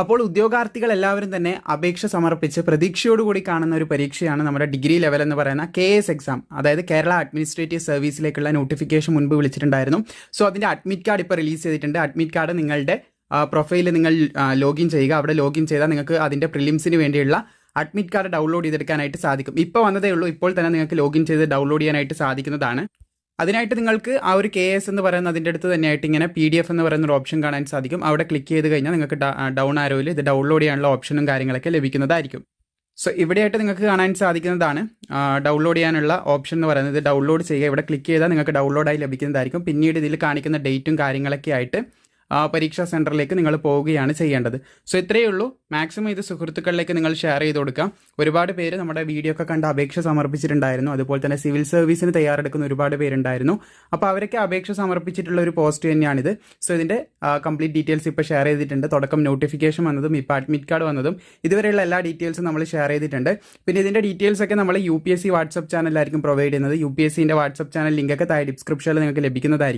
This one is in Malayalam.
അപ്പോൾ ഉദ്യോഗാർത്ഥികൾ എല്ലാവരും തന്നെ അപേക്ഷ സമർപ്പിച്ച് പ്രതീക്ഷയോടുകൂടി കാണുന്ന ഒരു പരീക്ഷയാണ് നമ്മുടെ ഡിഗ്രി ലെവൽ എന്ന് പറയുന്ന കെ എസ് എക്സാം. അതായത് കേരള അഡ്മിനിസ്ട്രേറ്റീവ് സർവീസിലേക്കുള്ള നോട്ടിഫിക്കേഷൻ മുൻപ് വിളിച്ചിട്ടുണ്ടായിരുന്നു. സോ അതിന്റെ അഡ്മിറ്റ് കാർഡ് ഇപ്പോൾ റിലീസ് ചെയ്തിട്ടുണ്ട്. അഡ്മിറ്റ് കാർഡ് നിങ്ങളുടെ പ്രൊഫൈലിൽ നിങ്ങൾ ലോഗിൻ ചെയ്യുക. അവിടെ ലോഗിൻ ചെയ്താൽ നിങ്ങൾക്ക് അതിന്റെ പ്രിലിംസിന് വേണ്ടിയുള്ള അഡ്മിറ്റ് കാർഡ് ഡൗൺലോഡ് ചെയ്തെടുക്കാനായിട്ട് സാധിക്കും. ഇപ്പോൾ വന്നതേ ഉള്ളൂ. ഇപ്പോൾ തന്നെ നിങ്ങൾക്ക് ലോഗിൻ ചെയ്ത് ഡൗൺലോഡ് ചെയ്യാനായിട്ട് സാധിക്കുന്നതാണ്. അതിനായിട്ട് നിങ്ങൾക്ക് ആ ഒരു കെ എസ് എന്ന് പറയുന്ന അതിന്റെ അടുത്ത് തന്നെയായിട്ട് ഇങ്ങനെ പി ഡി എഫ് എന്ന് പറയുന്ന ഒരു ഓപ്ഷൻ കാണാൻ സാധിക്കും. അവിടെ ക്ലിക്ക് ചെയ്ത് കഴിഞ്ഞാൽ നിങ്ങൾക്ക് ഡൗൺ ആരോയിൽ ഇത് ഡൗൺലോഡ് ചെയ്യാനുള്ള ഓപ്ഷനും കാര്യങ്ങളൊക്കെ ലഭിക്കുന്നതായിരിക്കും. സോ ഇവിടെയായിട്ട് നിങ്ങൾക്ക് കാണാൻ സാധിക്കുന്നതാണ്. ഡൗൺലോഡ് ചെയ്യാനുള്ള ഓപ്ഷൻ എന്ന് പറയുന്നത് ഡൗൺലോഡ് ചെയ്യുക. ഇവിടെ ക്ലിക്ക് ചെയ്താൽ നിങ്ങൾക്ക് ഡൗൺലോഡായി ലഭിക്കുന്നതായിരിക്കും. പിന്നീട് ഇതിൽ കാണിക്കുന്ന ഡേറ്റും കാര്യങ്ങളൊക്കെ ആയിട്ട് പരീക്ഷാ സെന്ററിലേക്ക് നിങ്ങൾ പോവുകയാണ് ചെയ്യേണ്ടത്. സോ ഇത്രയേ ഉള്ളൂ. മാക്സിമം ഇത് സുഹൃത്തുക്കളിലേക്ക് നിങ്ങൾ ഷെയർ ചെയ്ത് കൊടുക്കാം. ഒരുപാട് പേര് നമ്മുടെ വീഡിയോ ഒക്കെ കണ്ട് അപേക്ഷ സമർപ്പിച്ചിട്ടുണ്ടായിരുന്നു. അതുപോലെ തന്നെ സിവിൽ സർവീസിന് തയ്യാറെടുക്കുന്ന ഒരുപാട് പേരുണ്ടായിരുന്നു. അപ്പോൾ അവരൊക്കെ അപേക്ഷ സമർപ്പിച്ചിട്ടുള്ള ഒരു പോസ്റ്റ് തന്നെയാണിത്. സോ ഇതിന്റെ കംപ്ലീറ്റ് ഡീറ്റെയിൽസ് ഇപ്പോൾ ഷെയർ ചെയ്തിട്ടുണ്ട്. തുടക്കം നോട്ടിഫിക്കേഷൻ വന്നതും ഇപ്പോൾ അഡ്മിറ്റ് കാർഡ് വന്നതും. ഇതുവരെയുള്ള എല്ലാ ഡീറ്റെയിൽസും നമ്മൾ ഷെയർ ചെയ്തിട്ടുണ്ട്. പിന്നെ ഇതിന്റെ ഡീറ്റെയിൽസ് ഒക്കെ നമ്മൾ U P S C WhatsApp ചാനലിലായിരിക്കും provide ചെയ്യുന്നത്. യു പി എസ് സിന്റെ വാട്സപ്പ് ചാനൽ ലിങ്കൊക്കെ താഴെ ഡിസ്ക്രിപ്ഷനിൽ നിങ്ങൾക്ക് ലഭിക്കുന്നതായിരിക്കും.